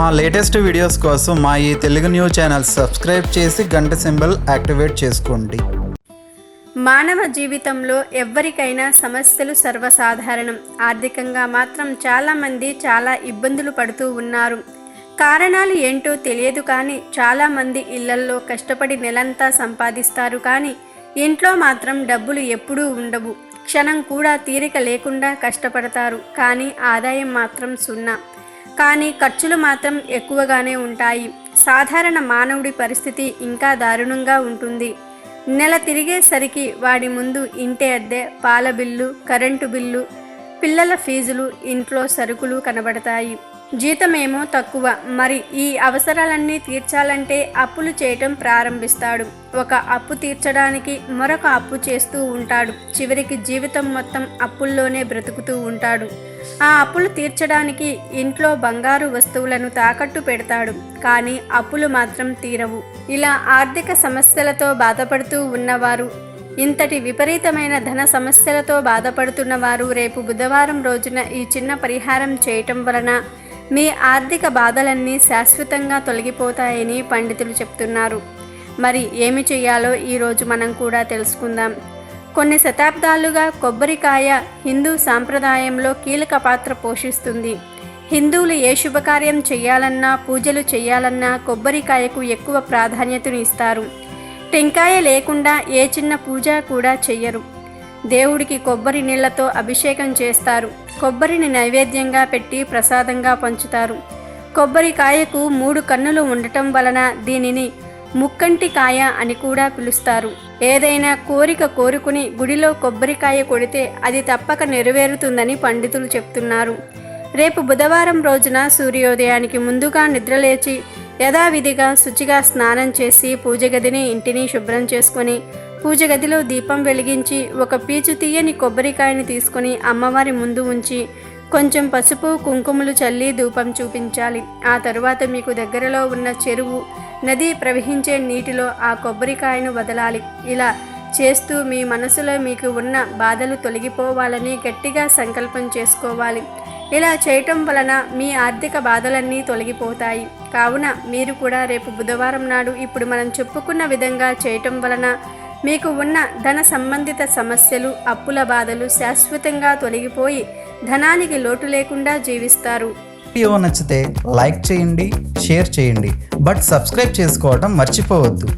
మా latest videos కోసం మా ఈ తెలుగు న్యూస్ ఛానల్ సబ్స్క్రైబ్ చేసి గంట సింబల్ యాక్టివేట్ చేసుకోండి. మానవ జీవితంలో ఎవ్వరికైనా సమస్యలు సర్వసాధారణం. ఆర్థికంగా మాత్రం చాలామంది చాలా ఇబ్బందులు పడుతూ ఉన్నారు. కారణాలు ఏంటో తెలియదు కానీ చాలామంది ఇళ్ళల్లో కష్టపడి నెలంతా సంపాదిస్తారు కానీ ఇంట్లో మాత్రం డబ్బులు ఎప్పుడూ ఉండవు. క్షణం కూడా తీరిక లేకుండా కష్టపడతారు. కానీ ఆదాయం మాత్రం సున్నా. కానీ ఖర్చులు మాత్రం ఎక్కువగానే ఉంటాయి. సాధారణ మానవుడి పరిస్థితి ఇంకా దారుణంగా ఉంటుంది. నెల తిరిగేసరికి వాడి ముందు ఇంటి అద్దె పాల బిల్లు కరెంటు బిల్లు పిల్లల ఫీజులు ఇంట్లో సరుకులు కనబడతాయి. జీతమేమో తక్కువ. మరి ఈ అవసరాలన్నీ తీర్చాలంటే అప్పులు చేయటం ప్రారంభిస్తాడు. ఒక అప్పు తీర్చడానికి మరొక అప్పు చేస్తూ ఉంటాడు. చివరికి జీవితం మొత్తం అప్పుల్లోనే బ్రతుకుతూ ఉంటాడు. ఆ అప్పులు తీర్చడానికి ఇంట్లో బంగారు వస్తువులను తాకట్టు పెడతాడు. కానీ అప్పులు మాత్రం తీరవు. ఇలా ఆర్థిక సమస్యలతో బాధపడుతూ ఉన్నవారు ఇంతటి విపరీతమైన ధన సమస్యలతో బాధపడుతున్న వారు రేపు బుధవారం రోజున ఈ చిన్న పరిహారం చేయటం వలన మీ ఆర్థిక బాధలన్నీ శాశ్వతంగా తొలగిపోతాయని పండితులు చెప్తున్నారు. మరి ఏమి చేయాలో ఈరోజు మనం కూడా తెలుసుకుందాం. కొన్ని శతాబ్దాలుగా కొబ్బరికాయ హిందూ సాంప్రదాయంలో కీలక పాత్ర పోషిస్తుంది. హిందువులు ఏ శుభకార్యం చేయాలన్నా పూజలు చేయాలన్నా కొబ్బరికాయకు ఎక్కువ ప్రాధాన్యతను ఇస్తారు. టెంకాయ లేకుండా ఏ చిన్న పూజ కూడా చెయ్యరు. దేవుడికి కొబ్బరి నీళ్ళతో అభిషేకం చేస్తారు. కొబ్బరిని నైవేద్యంగా పెట్టి ప్రసాదంగా పంచుతారు. కొబ్బరికాయకు మూడు కన్నులు ఉండటం వలన దీనిని ముక్కంటి కాయ అని కూడా పిలుస్తారు. ఏదైనా కోరిక కోరుకుని గుడిలో కొబ్బరికాయ కొడితే అది తప్పక నెరవేరుతుందని పండితులు చెప్తున్నారు. రేపు బుధవారం రోజున సూర్యోదయానికి ముందుగా నిద్రలేచి యథావిధిగా శుచిగా స్నానం చేసి పూజ గదిని ఇంటిని శుభ్రం చేసుకొని పూజ గదిలో దీపం వెలిగించి ఒక పీచు తీయని కొబ్బరికాయని తీసుకొని అమ్మవారి ముందు ఉంచి కొంచెం పసుపు కుంకుమలు చల్లి ధూపం చూపించాలి. ఆ తరువాత మీకు దగ్గరలో ఉన్న చెరువు నది ప్రవహించే నీటిలో ఆ కొబ్బరికాయను వదలాలి. ఇలా చేస్తూ మీ మనసులో మీకు ఉన్న బాధలు తొలగిపోవాలని గట్టిగా సంకల్పం చేసుకోవాలి. ఇలా చేయటం వలన మీ ఆర్థిక బాధలన్నీ తొలగిపోతాయి. కావున మీరు కూడా రేపు బుధవారం నాడు ఇప్పుడు మనం చెప్పుకున్న విధంగా చేయటం వలన మీకు ఉన్న ధన సంబంధిత సమస్యలు అప్పుల బాధలు శాశ్వతంగా తొలగిపోయి ధనానికి లోటు లేకుండా జీవిస్తారు. వీడియో నచ్చితే లైక్ చేయండి షేర్ చేయండి. బట్ సబ్స్క్రైబ్ చేసుకోవడం మర్చిపోవద్దు.